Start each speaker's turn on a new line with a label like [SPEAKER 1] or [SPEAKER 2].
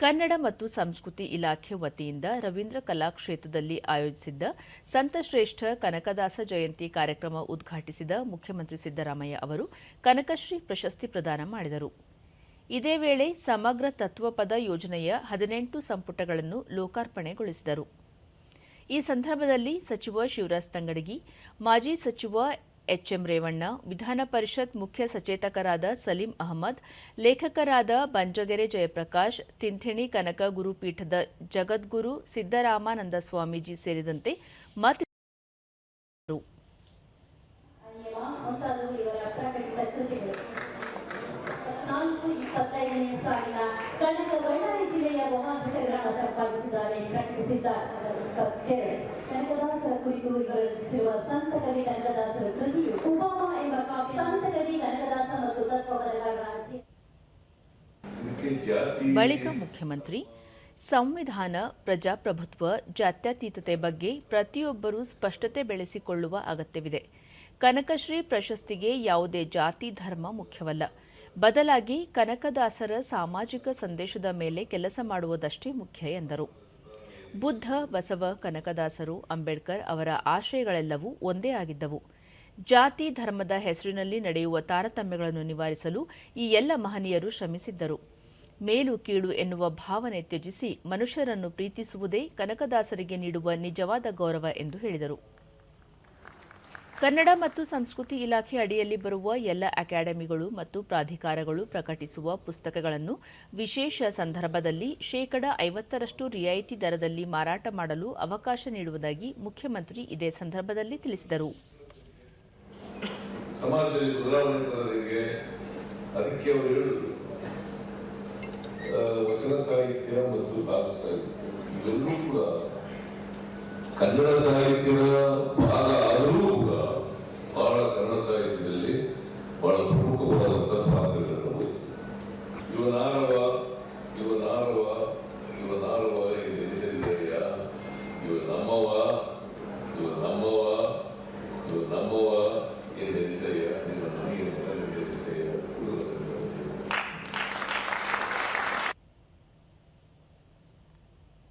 [SPEAKER 1] ಕನ್ನಡ ಮತ್ತು ಸಂಸ್ಕೃತಿ ಇಲಾಖೆ ವತಿಯಿಂದ ರವೀಂದ್ರ ಕಲಾಕ್ಷೇತ್ರದಲ್ಲಿ ಆಯೋಜಿಸಿದ್ದ ಸಂತಶ್ರೇಷ್ಠ ಕನಕದಾಸ ಜಯಂತಿ ಕಾರ್ಯಕ್ರಮ ಉದ್ಘಾಟಿಸಿದ ಮುಖ್ಯಮಂತ್ರಿ ಸಿದ್ದರಾಮಯ್ಯ ಅವರು ಕನಕಶ್ರೀ ಪ್ರಶಸ್ತಿ ಪ್ರದಾನ ಮಾಡಿದರು. ಇದೇ ವೇಳೆ ಸಮಗ್ರ ತತ್ವಪದ ಯೋಜನೆಯ ಹದಿನೆಂಟು ಸಂಪುಟಗಳನ್ನು ಲೋಕಾರ್ಪಣೆಗೊಳಿಸಿದರು. ಈ ಸಂದರ್ಭದಲ್ಲಿ ಸಚಿವ ಶಿವರಾಜ್ ತಂಗಡಗಿ, ಮಾಜಿ ಸಚಿವ ಎಚ್ಎಂ ರೇವಣ್ಣ, ವಿಧಾನ ಪರಿಷತ್ ಮುಖ್ಯ ಸಚೇತಕರಾದ ಸಲೀಂ ಅಹಮದ್, ಲೇಖಕರಾದ ಬಂಜಗೆರೆ ಜಯಪ್ರಕಾಶ್ ತಿಂಥಿಣಿ ಕನಕ ಗುರುಪೀಠದ ಜಗದ್ಗುರು ಸಿದ್ದರಾಮಾನಂದ ಸ್ವಾಮೀಜಿ ಸೇರಿದಂತೆ ಮತ್ತಿತರರು.
[SPEAKER 2] ಕುರಿತು ಕನಕದಾಸರ ಎಂಬ ಕಾವ್ಯ ಸಂತ ಕವಿ ಕನಕದಾಸ ಮತ್ತು
[SPEAKER 1] ಬಳಿಕ ಮುಖ್ಯಮಂತ್ರಿ, ಸಂವಿಧಾನ, ಪ್ರಜಾಪ್ರಭುತ್ವ, ಜಾತ್ಯತೀತತೆ ಬಗ್ಗೆ ಪ್ರತಿಯೊಬ್ಬರೂ ಸ್ಪಷ್ಟತೆ ಬೆಳೆಸಿಕೊಳ್ಳುವ ಅಗತ್ಯವಿದೆ. ಕನಕಶ್ರೀ ಪ್ರಶಸ್ತಿಗೆ ಯಾವುದೇ ಜಾತಿ, ಧರ್ಮ ಮುಖ್ಯವಲ್ಲ. ಬದಲಾಗಿ ಕನಕದಾಸರ ಸಾಮಾಜಿಕ ಸಂದೇಶದ ಮೇಲೆ ಕೆಲಸ ಮಾಡುವುದಷ್ಟೇ ಮುಖ್ಯ ಎಂದರು. ಬುದ್ಧ, ಬಸವ, ಕನಕದಾಸರು, ಅಂಬೇಡ್ಕರ್ ಅವರ ಆಶಯಗಳೆಲ್ಲವೂ ಒಂದೇ ಆಗಿದ್ದವು. ಜಾತಿ, ಧರ್ಮದ ಹೆಸರಿನಲ್ಲಿ ನಡೆಯುವ ತಾರತಮ್ಯಗಳನ್ನು ನಿವಾರಿಸಲು ಈ ಎಲ್ಲ ಮಹನೀಯರು ಶ್ರಮಿಸಿದ್ದರು. ಮೇಲು ಕೀಳು ಎನ್ನುವ ಭಾವನೆ ತ್ಯಜಿಸಿ ಮನುಷ್ಯರನ್ನು ಪ್ರೀತಿಸುವುದೇ ಕನಕದಾಸರಿಗೆ ನೀಡುವ ನಿಜವಾದ ಗೌರವ ಎಂದು ಹೇಳಿದರು. ಕನ್ನಡ ಮತ್ತು ಸಂಸ್ಕೃತಿ ಇಲಾಖೆ ಅಡಿಯಲ್ಲಿ ಬರುವ ಎಲ್ಲ ಅಕಾಡೆಮಿಗಳು ಮತ್ತು ಪ್ರಾಧಿಕಾರಗಳು ಪ್ರಕಟಿಸುವ ಪುಸ್ತಕಗಳನ್ನು ವಿಶೇಷ ಸಂದರ್ಭದಲ್ಲಿ ಶೇಕಡ ಐವತ್ತರಷ್ಟು ರಿಯಾಯಿತಿ ದರದಲ್ಲಿ ಮಾರಾಟ ಮಾಡಲು ಅವಕಾಶ ನೀಡುವುದಾಗಿ ಮುಖ್ಯಮಂತ್ರಿ ಇದೇ ಸಂದರ್ಭದಲ್ಲಿ ತಿಳಿಸಿದರು.
[SPEAKER 3] ಕನ್ನಡ ಸಾಹಿತ್ಯದ ಭಾಗ ಬಹಳ ಪ್ರಮುಖವಾದಂಥ ಪಾತ್ರಗಳನ್ನು ವಹಿಸಿದೆ ಇವನಾರವ